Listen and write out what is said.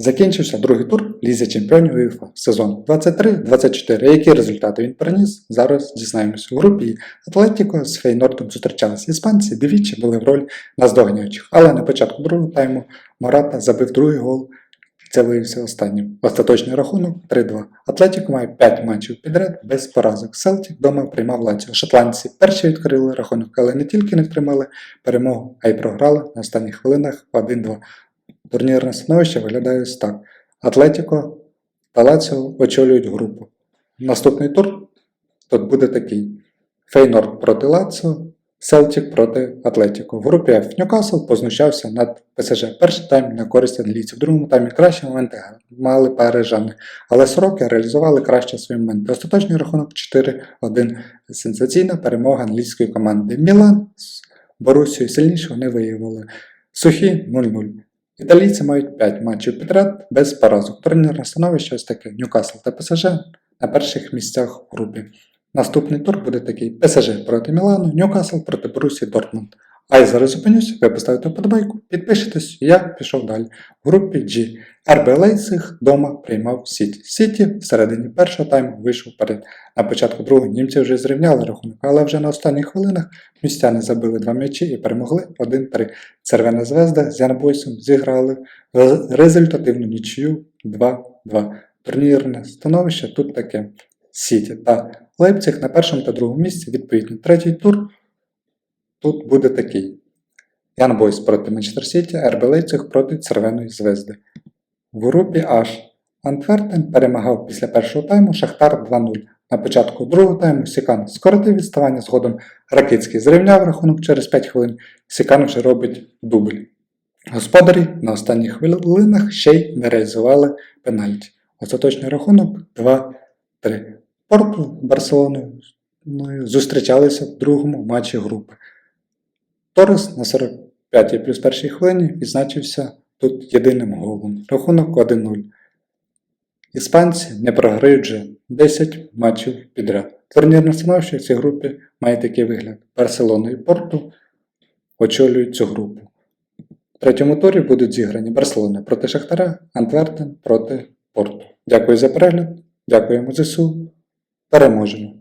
Закінчився другий тур Лізі Чемпіонів УЄФА сезон 23-24. Які результати він приніс? Зараз дізнаємось. У групі Атлетіко з Фейнортом зустрічалися іспанці, двічі були в ролі наздоганяючих. Але на початку другого тайму Мората забив другий гол. Це виявився останнім. Остаточний рахунок 3-2. Атлетіко має 5 матчів підряд без поразок. Селтік вдома приймав Лаціо. Шотландці перші відкрили рахунок, але не тільки не втримали перемогу, а й програли на останніх хвилинах 1-2. Турнірне становище виглядає ось так. Атлетіко та Лаціо очолюють групу. Наступний тур тут буде такий: Фейнорд проти Лаціо, Селтік проти Атлетіко. В групі F Ньюкасл познущався над ПСЖ. Перший тайм на користь англійців. В другому таймі кращі моменти мали парижани. Але сороки реалізували краще свої моменти. Остаточний рахунок 4-1. Сенсаційна перемога англійської команди. Мілан з Борусією сильнішого не виявили. Сухі 0-0. Італійці мають 5 матчів підряд без поразок. Турнірне становище ось таке. Ньюкасл та ПСЖ на перших місцях в групі. Наступний тур буде такий: ПСЖ проти Мілану, Ньюкасл проти Борусі Дортмунд. А я зараз зупинюсь, ви поставите вподобайку, підпишитесь, і я пішов далі. В групі G. РБ Лейпциг дома приймав Сіті. Сіті всередині першого тайму вийшов вперед. На початку другого німці вже зрівняли рахунок, але вже на останніх хвилинах містяни забили два м'ячі і перемогли 1-3. Червона звезда з Янбойсом зіграли результативну нічию 2-2. Турнірне становище тут таке. Сіті та Лейпциг на першому та другому місці, відповідно, третій тур тут буде такий. Ян Бойс проти Манчестер Сіті, РБ Лейпциг проти Червоної звезди. В групі H Антверпен перемагав після першого тайму Шахтар 2-0. На початку другого тайму Сікан скоротив відставання згодом Ракицький зрівняв рахунок через 5 хвилин. Сікан вже робить дубль. Господарі на останніх хвилинах ще й не реалізували пенальті. Остаточний рахунок 2-3. Порту Барселоною зустрічалися в другому матчі групи. Торрес на 45-й плюс першій хвилині відзначився тут єдиним голом. Рахунок 1-0. Іспанці не програють вже 10 матчів підряд. Турнірне становище в цій групі має такий вигляд. Барселона і Порту очолюють цю групу. В третьому турі будуть зіграні Барселона проти Шахтара, Антвертен проти Порту. Дякую за перегляд. Дякуємо ЗСУ. Переможемо!